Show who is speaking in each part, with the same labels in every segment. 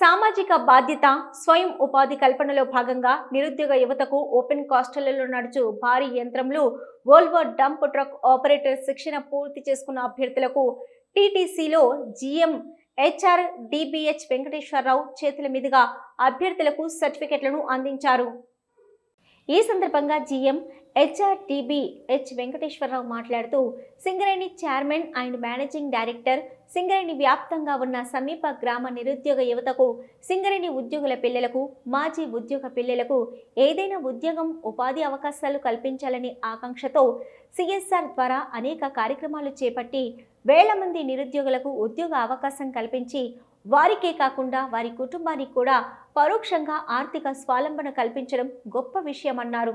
Speaker 1: సామాజిక బాధ్యత స్వయం ఉపాధి కల్పనలో భాగంగా నిరుద్యోగ యువతకు ఓపెన్ కాస్టళ్ళలో నడుచు భారీ యంత్రంలో వోల్వో డంప్ ట్రక్ ఆపరేటర్ శిక్షణ పూర్తి చేసుకున్న అభ్యర్థులకు టీటీసీలో జీఎం హెచ్ఆర్ డిబిహెచ్ వెంకటేశ్వరరావు చేతుల మీదుగా అభ్యర్థులకు సర్టిఫికెట్లను అందించారు. ఈ సందర్భంగా జీఎం హెచ్ఆర్టీబీ హెచ్ వెంకటేశ్వరరావు మాట్లాడుతూ Singareni chairman and managing director Singareni వ్యాప్తంగా ఉన్న సమీప గ్రామ నిరుద్యోగ యువతకు సింగరేణి ఉద్యోగుల పిల్లలకు మాజీ ఉద్యోగ పిల్లలకు ఏదైనా ఉద్యోగం ఉపాధి అవకాశాలు కల్పించాలని ఆకాంక్షతో సిఎస్ఆర్ ద్వారా అనేక కార్యక్రమాలు చేపట్టి వేల మంది నిరుద్యోగులకు ఉద్యోగ అవకాశం కల్పించి వారికే కాకుండా వారి కుటుంబానికి కూడా పరోక్షంగా ఆర్థిక స్వాలంబన కల్పించడం గొప్ప విషయమన్నారు.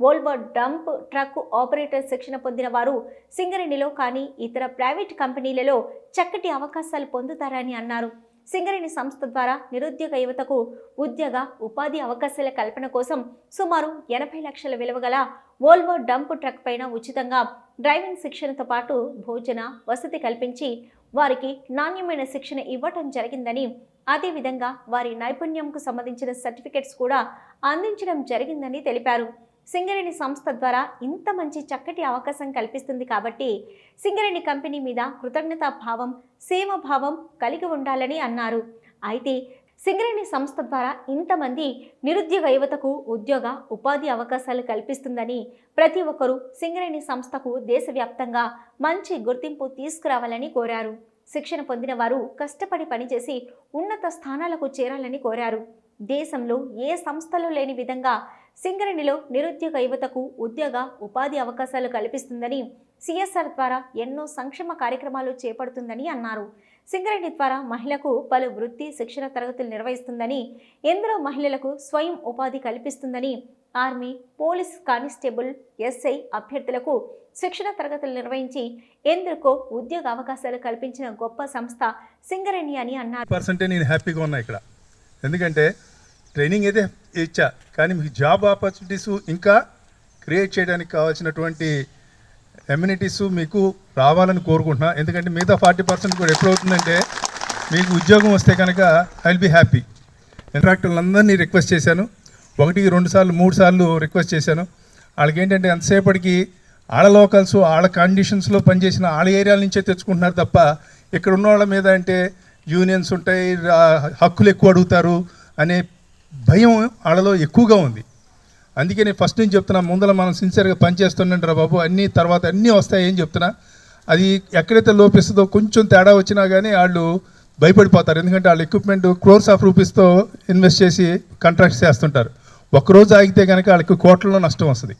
Speaker 1: వోల్వో డంప్ ట్రక్ ఆపరేటర్ శిక్షణ పొందిన వారు సింగరేణిలో కానీ ఇతర ప్రైవేట్ కంపెనీలలో చక్కటి అవకాశాలు పొందుతారని అన్నారు. సింగరేణి సంస్థ ద్వారా నిరుద్యోగ యువతకు ఉద్యోగ ఉపాధి అవకాశాల కల్పన కోసం సుమారు ఎనభై లక్షల విలువగల వోల్వో డంప్ ట్రక్ పైన ఉచితంగా డ్రైవింగ్ శిక్షణతో పాటు భోజన వసతి కల్పించి వారికి నాణ్యమైన శిక్షణ ఇవ్వటం జరిగిందని అదేవిధంగా వారి నైపుణ్యంకు సంబంధించిన సర్టిఫికెట్స్ కూడా అందించడం జరిగిందని తెలిపారు. సింగరేణి సంస్థ ద్వారా ఇంత మంచి చక్కటి అవకాశం కల్పిస్తుంది కాబట్టి సింగరేణి కంపెనీ మీద కృతజ్ఞతా భావం సేవాభావం కలిగి ఉండాలని అన్నారు. అయితే సింగరేణి సంస్థ ద్వారా ఇంతమంది నిరుద్యోగ యువతకు ఉద్యోగ ఉపాధి అవకాశాలు కల్పిస్తుందని ప్రతి ఒక్కరూ సింగరేణి సంస్థకు దేశవ్యాప్తంగా మంచి గుర్తింపు తీసుకురావాలని కోరారు. శిక్షణ పొందిన వారు కష్టపడి పనిచేసి ఉన్నత స్థానాలకు చేరాలని కోరారు. దేశంలో ఏ సంస్థలు లేని విధంగా సింగరేణిలో నిరుద్యోగ యువతకు ఉద్యోగ ఉపాధి అవకాశాలు కల్పిస్తుందని సిఎస్ఆర్ ద్వారా ఎన్నో సంక్షేమ కార్యక్రమాలు చేపడుతుందని అన్నారు. సింగరేణి ద్వారా మహిళకు పలు వృత్తి శిక్షణ తరగతులు నిర్వహిస్తుందని ఎందరో మహిళలకు స్వయం ఉపాధి కల్పిస్తుందని ఆర్మీ పోలీస్ కానిస్టేబుల్ ఎస్ఐ అభ్యర్థులకు శిక్షణ తరగతులు నిర్వహించి ఎందరికో ఉద్యోగ అవకాశాలు కల్పించిన గొప్ప సంస్థ సింగరేణి అని అన్నారు.
Speaker 2: పర్సెంటే నేను హ్యాపీగా ఉన్నా ఇక్కడ. ఎందుకంటే ట్రైనింగ్ అయితే ఇచ్చా. కానీ మీకు జాబ్ ఆపర్చునిటీస్ ఇంకా క్రియేట్ చేయడానికి కావాల్సినటువంటి ఎమ్యూనిటీస్ మీకు రావాలని కోరుకుంటున్నా. ఎందుకంటే మిగతా ఫార్టీ పర్సెంట్ కూడా ఎప్పుడవుతుందంటే మీకు ఉద్యోగం వస్తే కనుక ఐ విల్ బీ హ్యాపీ ఇంట్రాక్టర్లందరినీ రిక్వెస్ట్ చేశాను. ఒకటికి రెండు సార్లు మూడు సార్లు రిక్వెస్ట్ చేశాను. వాళ్ళకి ఏంటంటే ఎంతసేపటికి ఆడ లోకల్స్ ఆడ కండిషన్స్లో పనిచేసిన ఆడ ఏరియాల నుంచే తెచ్చుకుంటున్నారు తప్ప ఇక్కడ ఉన్న వాళ్ళ మీద అంటే యూనియన్స్ ఉంటాయి హక్కులు ఎక్కువ అడుగుతారు అనే భయం వాళ్ళలో ఎక్కువగా ఉంది. అందుకే నేను ఫస్ట్ నుంచి చెప్తున్నా ముందర మనం సిన్సియర్గా పనిచేస్తుండంటారా బాబు అన్నీ తర్వాత అన్నీ వస్తాయి ఏం చెప్తున్నా? అది ఎక్కడైతే లోపిస్తుందో కొంచెం తేడా వచ్చినా కానీ వాళ్ళు భయపడిపోతారు. ఎందుకంటే వాళ్ళ ఎక్విప్మెంట్ క్రోర్స్ ఆఫ్ రూపీస్తో ఇన్వెస్ట్ చేసి కాంట్రాక్ట్స్ చేస్తుంటారు. ఒక్కరోజు ఆగితే కనుక వాళ్ళకి కోట్లలో నష్టం వస్తుంది.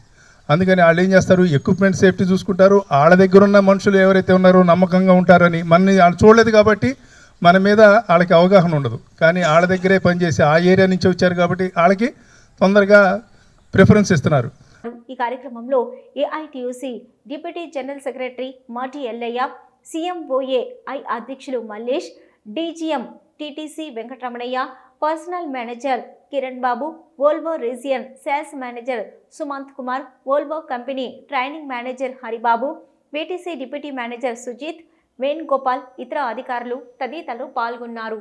Speaker 2: అందుకని వాళ్ళు ఏం చేస్తారు? ఎక్విప్మెంట్ సేఫ్టీ చూసుకుంటారు. వాళ్ళ దగ్గర ఉన్న మనుషులు ఎవరైతే ఉన్నారో నమ్మకంగా ఉంటారని మనని వాళ్ళు చూడలేదు కాబట్టి మన మీద వాళ్ళకి అవగాహన ఉండదు. కానీ వాళ్ళ దగ్గరే పనిచేసి ఆ ఏరియా నుంచి వచ్చారు కాబట్టి వాళ్ళకి తొందరగా ప్రిఫరెన్స్ ఇస్తున్నారు.
Speaker 1: ఈ కార్యక్రమంలో ఏఐటియుసి డిప్యూటీ జనరల్ సెక్రటరీ మాటి ఎల్లయ్య సీఎంఓఏ ఐ అధ్యక్షులు Mallesh DGM TTC Venkataramanaiah personal manager Kiran Babu Volvo region sales manager Sumanth Kumar Volvo company training manager Haribabu VTC deputy manager Sujith Venugopal ఇతర అధికారులు తదితరులు పాల్గొన్నారు.